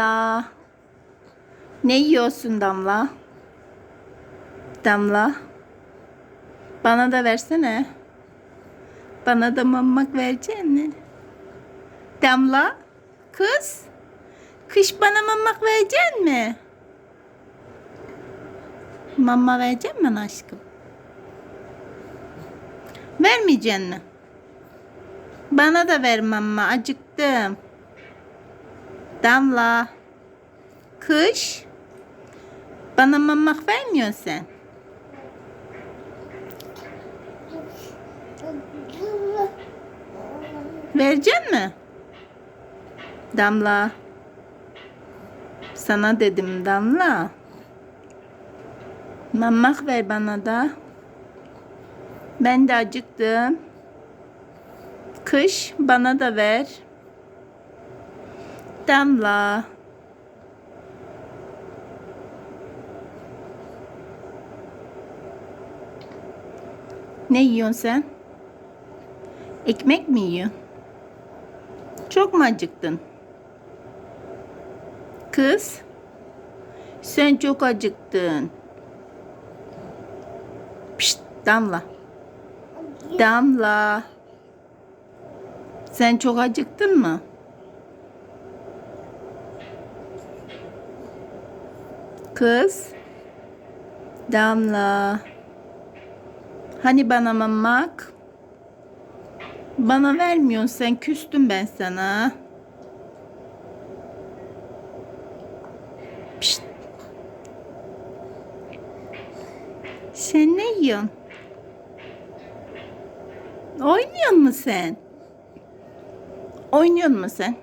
Damla. Ne yiyorsun Damla? Damla. Bana da versene. Bana da mamak verecek mi? Damla. Kız. Kış bana mamak verecek mi? Mama verecek mi aşkım? Vermeyeceksin mi? Bana da ver mama. Acıktım. Damla. Kış. Bana mamak vermiyorsun sen. Verecek mi? Damla. Sana dedim Damla. Mamak ver bana da. Ben de acıktım. Kış bana da ver. Damla. Ne yiyorsun sen? Ekmek mi yiyorsun? Çok mu acıktın? Kız, sen çok acıktın. Pişt, Damla. Damla. Sen çok acıktın mı? Kız. Damla. Hani bana mamak? Bana vermiyorsun sen küstüm ben sana. Pişt. Sen ne yiyorsun? Oynuyor musun sen? Oynuyor musun sen?